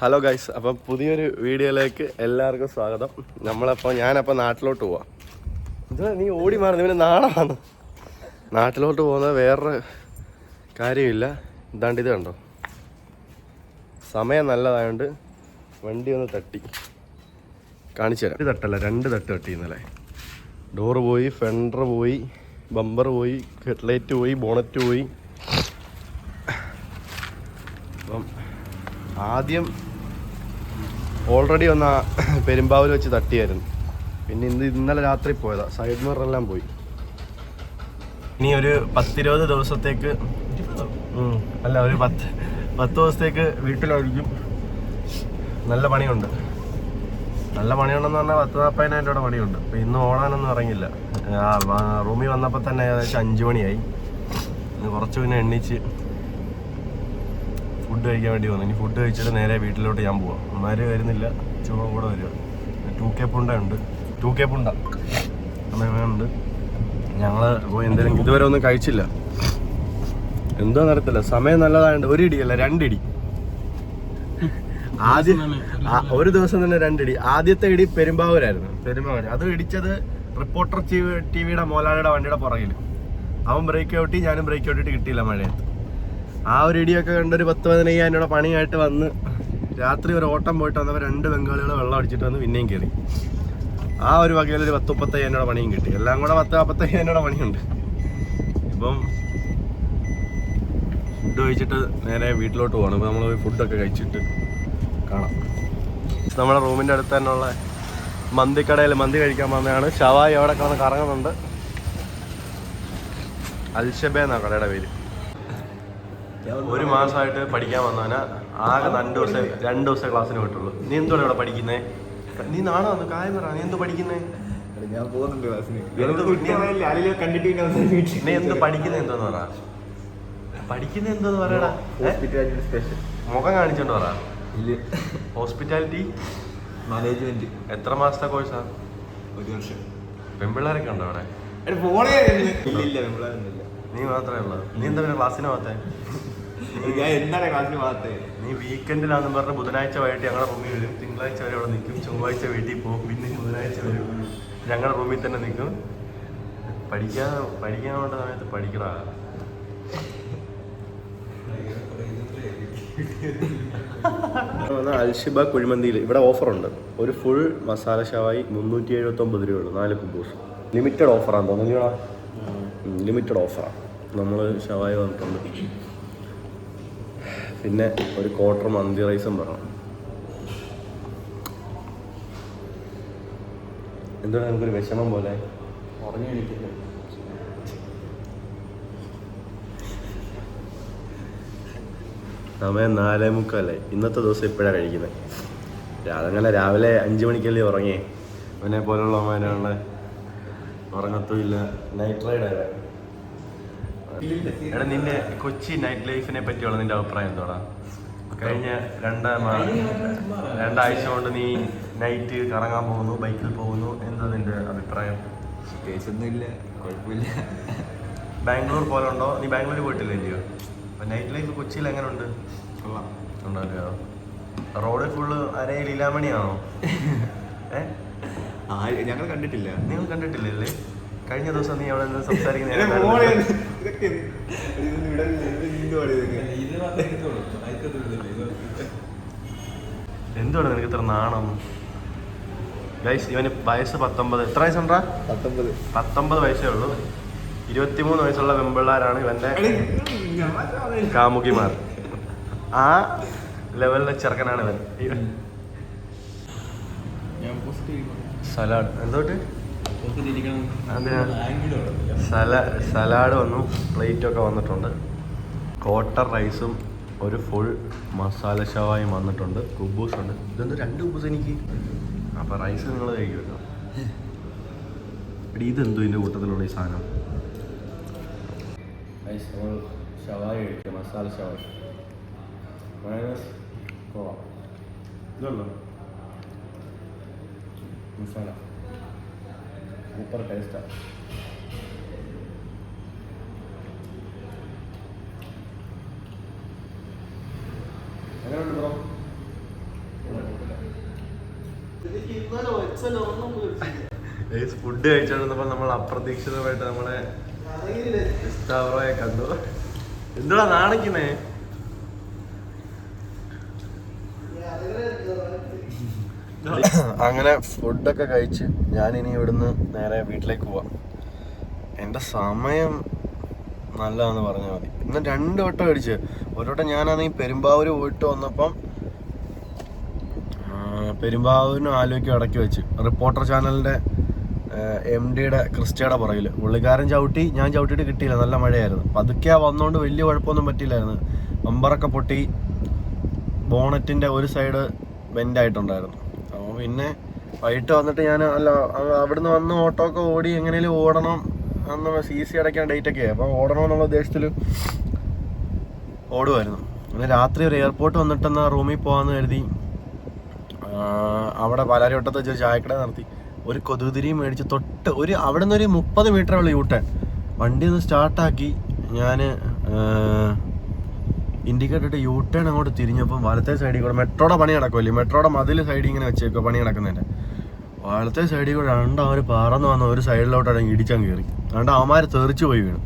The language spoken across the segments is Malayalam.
ഹലോ ഗൈസ് അപ്പം പുതിയൊരു വീഡിയോയിലേക്ക് എല്ലാവർക്കും സ്വാഗതം. നമ്മളപ്പോൾ ഞാനപ്പോൾ നാട്ടിലോട്ട് പോവാം. ഇത് നീ ഓടി മാറുന്നു ഇവന് നാണമാണ് നാട്ടിലോട്ട് പോകുന്നത് വേറൊരു കാര്യമില്ല. ഇതാണ്ട് ഇത് കണ്ടോ? സമയം നല്ലതായതുകൊണ്ട് വണ്ടി ഒന്ന് തട്ടി. കാണിച്ചു തരാം. ഒരു തട്ടല്ല രണ്ട് തട്ട് തട്ടി ഇന്നലെ. ഡോറ് പോയി ഫെൻഡർ പോയി ബമ്പർ പോയി ഹെഡ്ലൈറ്റ് പോയി ബോണറ്റ് പോയി. അപ്പം ആദ്യം ഓൾറെഡി ഒന്ന് പെരുമ്പാവൂർ വെച്ച് തട്ടിയായിരുന്നു. പിന്നെ ഇന്ന് ഇന്നലെ രാത്രി പോയതാ. സൈഡ് മിററെല്ലാം പോയി. ഇനി ഒരു പത്തിരുപത് ദിവസത്തേക്ക് അല്ല ഒരു പത്ത് പത്ത് ദിവസത്തേക്ക് വീട്ടിലായിരിക്കും. നല്ല പണിയുണ്ട്. നല്ല പണിയുണ്ടെന്ന് പറഞ്ഞാൽ പത്ത് നാൽപ്പതിനായിരം രൂപയുടെ പണിയുണ്ട്. അപ്പം ഇന്ന് ഓടാനൊന്നും ഇറങ്ങില്ല റൂമിൽ വന്നപ്പോൾ തന്നെ ഏകദേശം അഞ്ച് മണിയായി. കുറച്ച് പിന്നെ എണ്ണിച്ച് ഫുഡ് കഴിക്കാൻ വേണ്ടി വന്നു. ഇനി ഫുഡ് കഴിച്ചിട്ട് നേരെ വീട്ടിലോട്ട് ഞാൻ പോവാം. അമ്മമാര് വരുന്നില്ല. ചുമ കൂടെ വരിക. ടു കെ പുണ്ട ഉണ്ട്. ടു കെ പുണ്ട. അമ്മയുണ്ട് ഞങ്ങൾ പോയി എന്തെങ്കിലും ഇതുവരെ ഒന്നും കഴിച്ചില്ല. എന്തോ നടത്തില്ല സമയം നല്ലതായത് ഒരു ഇടിയല്ല രണ്ടിടി. ആദ്യം ഒരു ദിവസം തന്നെ രണ്ടിടി. ആദ്യത്തെ ഇടി പെരുമ്പാവൂരായിരുന്നു. പെരുമ്പാവൂർ അത് ഇടിച്ചത് റിപ്പോർട്ടർ ടി വിയുടെ മോലാളിയുടെ വണ്ടിയുടെ പുറകിൽ അവൻ ബ്രേക്ക് ഔട്ടി ഞാനും ബ്രേക്ക് ഔട്ടിട്ട് കിട്ടിയില്ല മഴയത്ത്. ആ ഒരു ഇടിയൊക്കെ കണ്ടൊരു പത്ത് പതിനയ്യായിരം രൂപ പണിയായിട്ട് വന്ന് രാത്രി ഒരു ഓട്ടം പോയിട്ട് വന്നപ്പോൾ രണ്ട് ബംഗാളികൾ വെള്ളം അടിച്ചിട്ട് വന്ന് പിന്നെയും കയറി ആ ഒരു വകയിൽ ഒരു പത്ത് മുപ്പത്തയ്യായിരം രൂപ പണിയും കിട്ടി. എല്ലാം കൂടെ പത്ത് നാൽപ്പത്തയ്യായിരം രൂപ പണിയുണ്ട്. ഇപ്പം ഫുഡ് കഴിച്ചിട്ട് നേരെ വീട്ടിലോട്ട് പോകണം ഇപ്പം നമ്മൾ ഫുഡൊക്കെ കഴിച്ചിട്ട് കാണാം. നമ്മുടെ റൂമിന്റെ അടുത്ത് തന്നെയുള്ള മന്തിക്കടയിൽ മന്തി കഴിക്കാൻ വന്നതാണ്. ഷവായി അവിടെ കിടന്ന് കറങ്ങുന്നുണ്ട്. അൽഷബ എന്നാണ് കടയുടെ പേര്. ഒരു മാസമായിട്ട് പഠിക്കാൻ വന്നവനാ ആകെ രണ്ട് ദിവസം രണ്ട് ദിവസം ക്ലാസ്സിന് വിട്ടുള്ളൂ. നീ എന്തോ ഇവിടെ പഠിക്കുന്നേ? നീ നാളെ വന്നു കാര്യം പറ. നീ എന്ത് പഠിക്കുന്നേ? ഞാൻ പോകുന്നുണ്ട് ക്ലാസ്സിന് കണ്ടിട്ട് നീ എന്ത് പഠിക്കുന്ന എന്തോന്ന് പറ. പഠിക്കുന്ന എന്തോന്ന് പറയടാ? ഹോസ്പിറ്റാലിറ്റി സ്പെഷ്യൽ മുഖം കാണിച്ചോണ്ട് പറ. ഹോസ്പിറ്റാലിറ്റി മാനേജ്മെന്റ് എത്ര മാസത്തെ കോഴ്സാ ഒരു വർഷം. പെൺപിള്ളേരൊക്കെ ഉണ്ടോ അവിടെ? നീ മാത്രമേ ഉള്ളൂ. നീ എന്താ പിന്നെ ക്ലാസ്സിന് പോകത്തെ? ഞാൻ എന്താണ് ക്ലാസ്സിന് മാത്രമേ നീ വീക്കെൻഡിലാണെന്ന് പറഞ്ഞ ബുധനാഴ്ച വൈകിട്ട് ഞങ്ങളുടെ റൂമിൽ വരും. തിങ്കളാഴ്ച വരെ അവിടെ നിൽക്കും. ചൊവ്വാഴ്ച വീട്ടിൽ പോകും. പിന്നെ ബുധനാഴ്ച വരും ഞങ്ങളുടെ റൂമിൽ തന്നെ നിൽക്കും. പഠിക്കാൻ പഠിക്കാൻ വേണ്ട സമയത്ത് പഠിക്കടാ. അൽഷിബ കുഴിമന്തിയിൽ. ഇവിടെ ഓഫറുണ്ട്. ഒരു ഫുൾ മസാല ഷവായി മുന്നൂറ്റി എഴുപത്തി ഒമ്പത് രൂപയുള്ളൂ. നാല് കുബൂസ്. ലിമിറ്റഡ് ഓഫറാണ് തോന്നുന്നില്ലടാ ലിമിറ്റഡ് ഓഫറാണ് നമ്മൾ ഷവായി വന്നിട്ടുണ്ട്. പിന്നെ ഒരു ക്വാർട്ടർ മന്തി റൈസും പറഞ്ഞു എന്തോ നമുക്കൊരു വിഷമം പോലെ? സമയം നാലേ മുക്കാലേ. ഇന്നത്തെ ദിവസം ഇപ്പോഴാണ് കഴിക്കുന്നത് അതങ്ങനെ രാവിലെ അഞ്ച് മണിക്കല്ലേ ഉറങ്ങിയേ അവനെ പോലുള്ള അമ്മേനുള്ള ഉറങ്ങത്തുമില്ല. നൈറ്റ് റൈഡ് ആയ എടാ നിന്റെ കൊച്ചി നൈറ്റ് ലൈഫിനെ പറ്റിയുള്ള നിന്റെ അഭിപ്രായം എന്തോടാ? കഴിഞ്ഞ രണ്ടാ രണ്ടാഴ്ച കൊണ്ട് നീ നൈറ്റ് കറങ്ങാൻ പോകുന്നു ബൈക്കിൽ പോകുന്നു. എന്താ നിന്റെ അഭിപ്രായം? പ്രത്യേകിച്ചൊന്നും ഇല്ല കുഴപ്പമില്ല. ബാംഗ്ലൂർ പോലെ ഉണ്ടോ? നീ ബാംഗ്ലൂർ പോയിട്ടില്ല ഇല്ലയോ? അപ്പൊ നൈറ്റ് ലൈഫ് കൊച്ചിയിൽ എങ്ങനെ ഉണ്ട് ഉണ്ടല്ലോ. റോഡ് ഫുള്ള് അരയിൽ ഇല്ലാമണിയാണോ ഏ? ഞങ്ങൾ കണ്ടിട്ടില്ല. നിങ്ങൾ കണ്ടിട്ടില്ലേ കഴിഞ്ഞ ദിവസം നീ അവിടെ നിന്ന് സംസാരിക്കുന്നത് എന്തുവാണ് നിനക്ക് ഇത്ര നാണം? ഗൈസ് ഇവന് വയസ്സ് പത്തൊമ്പത്. എത്ര വയസ്സുണ്ടാ പത്തൊമ്പത്. പത്തൊമ്പത് വയസ്സേ ഉള്ളൂ. ഇരുപത്തിമൂന്ന് വയസ്സുള്ള പെമ്പിള്ളാരാണ് ഇവന്റെ കാമുകിമാർ. ആ ലെവലിലെ ചെറുക്കനാണ് ഇവൻ. ഇവൻ ഞാൻ പോസിറ്റീവ് സലാഡ്. എന്തോട്ട് സലാഡ് വന്നു പ്ലേറ്റൊക്കെ വന്നിട്ടുണ്ട്. കോട്ടർ റൈസും ഒരു ഫുൾ മസാല ഷവായും വന്നിട്ടുണ്ട്. കുബൂസ് ഉണ്ട്. ഇതെന്ത് രണ്ട് കുബൂസ് എനിക്ക്? അപ്പം റൈസ് നിങ്ങൾ കഴിക്കുമല്ലോ. എടി ഇതെന്തോ ഇതിന്റെ കൂട്ടത്തിലുള്ള ഈ സാധനം? റൈസ് നമ്മൾ ഷവായ കഴിക്കുക മസാല ഷവായ ഇതുണ്ടോ? മസാല. സൂപ്പർ ടേസ്റ്റാണ് ഫുഡ് കഴിച്ചോണ്ടിരുന്നപ്പോൾ നമ്മൾ അപ്രതീക്ഷിതമായിട്ട് നമ്മളെ കണ്ടു. എന്തുവാ നാണിക്കുന്നേ? അങ്ങനെ ഫുഡൊക്കെ കഴിച്ച് ഞാനിനി ഇവിടുന്ന് നേരെ വീട്ടിലേക്ക് പോവാം. എന്റെ സമയം നല്ലതാന്ന് പറഞ്ഞാൽ മതി. ഇന്ന് രണ്ട് വട്ടം അടിച്ച്. ഒരു വട്ടം ഞാനാണെങ്കിൽ പെരുമ്പാവൂർ പോയിട്ട് വന്നപ്പം പെരുമ്പാവൂരിനും ആലോചിക്കും ഇടയ്ക്ക് വെച്ച്. റിപ്പോർട്ടർ ചാനലിന്റെ എം ഡിയുടെ ക്രിസ്റ്റയുടെ പുറകിൽ പുള്ളിക്കാരൻ ചവിട്ടി ഞാൻ ചവിട്ടിയിട്ട് കിട്ടിയില്ല. നല്ല മഴയായിരുന്നു. പതുക്കെ വന്നുകൊണ്ട് വലിയ കുഴപ്പമൊന്നും പറ്റിയില്ലായിരുന്നു. ബമ്പറൊക്കെ പൊട്ടി ബോണറ്റിന്റെ ഒരു സൈഡ് ബെൻഡായിട്ടുണ്ടായിരുന്നു. പിന്നെ വൈകിട്ട് വന്നിട്ട് ഞാൻ അല്ല അവിടുന്ന് വന്ന് ഓട്ടോ ഒക്കെ ഓടി എങ്ങനെയും ഓടണം അന്ന് സി സി അടയ്ക്കാൻ ഡേറ്റ് ഒക്കെ അപ്പോൾ ഓടണം എന്നുള്ള ഉദ്ദേശത്തിൽ ഓടുമായിരുന്നു പിന്നെ രാത്രി ഒരു എയർപോർട്ട് വന്നിട്ടെന്നാ റൂമിൽ പോകാമെന്ന് കരുതി അവിടെ പാലാരിവട്ടത്ത് വെച്ച് ചായക്കട നടത്തി ഒരു കൊതുകുതിരിയും മേടിച്ച് തൊട്ട് ഒരു അവിടെ നിന്ന് ഒരു മുപ്പത് മീറ്റർ ഉള്ള യൂട്ടേൺ വണ്ടി ഒന്ന് സ്റ്റാർട്ടാക്കി ഞാൻ ഇൻഡിക്കേറ്റർ ഇട്ട് യൂട്ടേൺ അങ്ങോട്ട് തിരിഞ്ഞപ്പം വലത്തെ സൈഡിൽ കൂടെ മെട്രോയുടെ പണി നടക്കുമല്ലേ മെട്രോയുടെ മതിൽ സൈഡിൽ ഇങ്ങനെ വെച്ചേക്കുക പണി നടക്കുന്നതിന്റെ വലത്തെ സൈഡിൽ കൂടെ രണ്ട് അവർ പറന്ന് വന്ന ഒരു സൈഡിലോട്ടാണ് ഇടിച്ചാൻ കയറി. രണ്ട് അവന്മാർ തെറിച്ചു പോയി വീണു.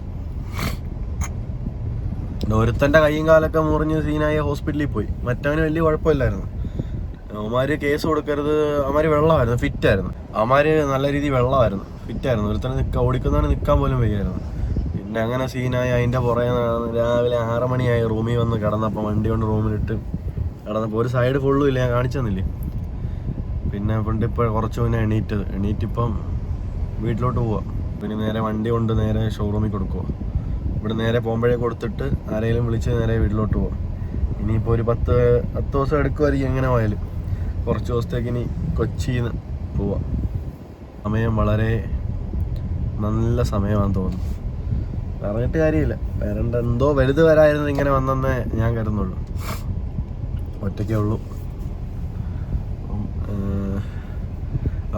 ഒരുത്തന്റെ കൈയും കാലൊക്കെ മുറിഞ്ഞ് സീനായി ഹോസ്പിറ്റലിൽ പോയി. മറ്റവന് വലിയ കുഴപ്പമില്ലായിരുന്നു. അവന്മാര് കേസ് കൊടുക്കരുത്. അവന്മാര് വെള്ളമായിരുന്നു. ഫിറ്റായിരുന്നു അവന്മാര് നല്ല രീതിയിൽ വെള്ളമായിരുന്നു. ഫിറ്റായിരുന്നു ഒരുത്തനെ നിൽക്കാൻ ഓടിക്കുന്നവന് നിൽക്കാൻ പോലും വയ്യായിരുന്നു. പിന്നെ അങ്ങനെ സീനായി അതിന്റെ പുറകെ രാവിലെ ആറ് മണിയായി റൂമിൽ വന്ന് കിടന്നപ്പോൾ വണ്ടി കൊണ്ട് റൂമിലിട്ട് കിടന്നപ്പോൾ ഒരു സൈഡ് ഫുള്ളും ഇല്ല ഞാൻ കാണിച്ചു തന്നില്ലേ? പിന്നെ പണ്ട് ഇപ്പോൾ കുറച്ച് മുന്നേ എണീറ്റത് എണീറ്റിപ്പം വീട്ടിലോട്ട് പോവാം. പിന്നെ നേരെ വണ്ടി കൊണ്ട് നേരെ ഷോറൂമിൽ കൊടുക്കുക ഇവിടെ നേരെ പോകുമ്പോഴേ കൊടുത്തിട്ട് ആരെങ്കിലും വിളിച്ച് നേരെ വീട്ടിലോട്ട് പോവാം. ഇനിയിപ്പോൾ ഒരു പത്ത് പത്ത് ദിവസം എടുക്കുമായിരിക്കും എങ്ങനെ പോയാലും. കുറച്ച് ദിവസത്തേക്ക് ഇനി കൊച്ചിയിൽ നിന്ന് പോവാം. സമയം വളരെ നല്ല സമയമാണെന്ന് തോന്നുന്നു. പറഞ്ഞിട്ട് കാര്യമില്ല. വരണ്ട എന്തോ വലുത് വരായിരുന്നു ഇങ്ങനെ വന്നെന്നേ ഞാൻ കരുതുന്നുള്ളൂ. ഒറ്റയ്ക്കേ ഉള്ളൂ.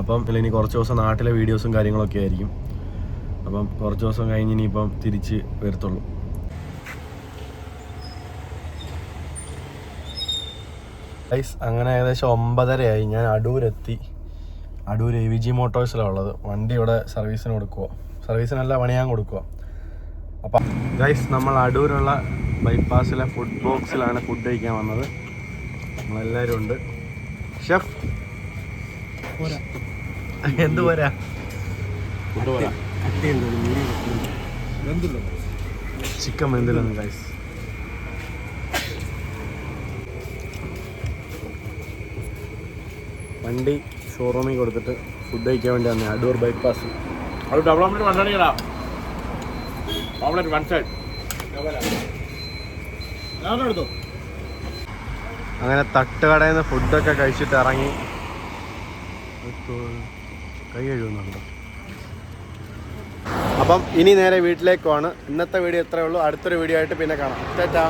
അപ്പം, ഇല്ല ഇനി കുറച്ച് ദിവസം നാട്ടിലെ വീഡിയോസും കാര്യങ്ങളൊക്കെ ആയിരിക്കും. അപ്പം കുറച്ച് ദിവസം കഴിഞ്ഞ് ഇനിയിപ്പം തിരിച്ച് വരത്തുള്ളൂ. ഗൈസ് അങ്ങനെ ഏകദേശം ഒമ്പതരയായി. ഞാൻ അടൂരെത്തി. അടൂർ എ വി ജി മോട്ടോഴ്സിലാണ് ഉള്ളത്. വണ്ടി ഇവിടെ സർവീസിന് കൊടുക്കുക സർവീസിനല്ല പണിയാൻ കൊടുക്കുക അപ്പം ഗൈസ് നമ്മൾ അടൂരുള്ള ബൈപ്പാസിലെ ഫുഡ് ബോക്സിലാണ് ഫുഡ് കഴിക്കാൻ വന്നത്. നമ്മളെല്ലാവരും ഉണ്ട്. ഷെഫ് എന്ത് പോരാ? ചിക്കൻ വെന്തില്ലെന്ന് ഗൈസ് വണ്ടി ഷോറൂമിൽ കൊടുത്തിട്ട് ഫുഡ് കഴിക്കാൻ വേണ്ടി വന്നേ അടൂർ ബൈപ്പാസ് അത് ഡെവലപ്മെന്റ് വണ്ണടിക്കടാ ഓംലെറ്റ് വൺ സൈഡ് എടുത്തു? അങ്ങനെ തട്ടുകടയിൽ നിന്ന് ഫുഡൊക്കെ കഴിച്ചിട്ട് ഇറങ്ങി. കൈ കഴുകുന്നുണ്ടോ? അപ്പം ഇനി നേരെ വീട്ടിലേക്ക് പോവാണ് ഇന്നത്തെ വീഡിയോ ഇത്രയേ ഉള്ളൂ. അടുത്തൊരു വീഡിയോ ആയിട്ട് പിന്നെ കാണാം. ചേട്ടാ